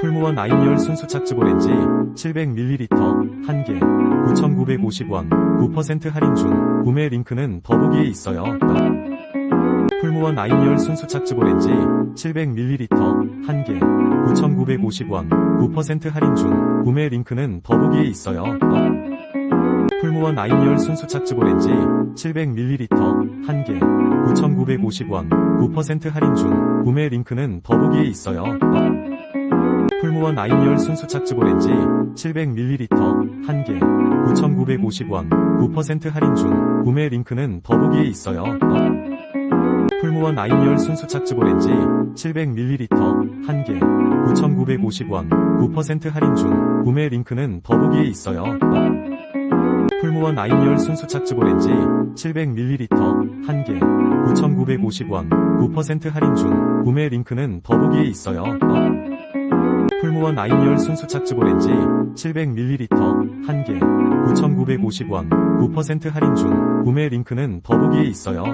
풀무원 아임열 순수 착즙 오렌지 700ml 1개 9,950원 9% 할인 중 구매 링크는 더보기에 있어요. 풀무원 아임열 순수 착즙 오렌지 700ml 1개 9,950원 9% 할인 중 구매 링크는 더보기에 있어요. 풀무원 아임열 순수 착즙 오렌지 700ml 1개 9,950원 9% 할인 중 구매 링크는 더보기에 있어요. 풀무원 아임열 순수 착즙 오렌지 700ml 1개 9,950원 9% 할인 중 구매 링크는 더보기에 있어요. 풀무원 아임열 순수 착즙 오렌지 700ml 1개 9,950원 9% 할인 중 구매 링크는 더보기에 있어요. 풀무원 아임열 순수 착즙 오렌지 700ml 1개 9,950원 9% 할인 중 구매 링크는 더보기에 있어요. 풀무원 아임열 순수 착즙 오렌지 700ml 1개 9,950원 9% 할인 중 구매 링크는 더보기에 있어요.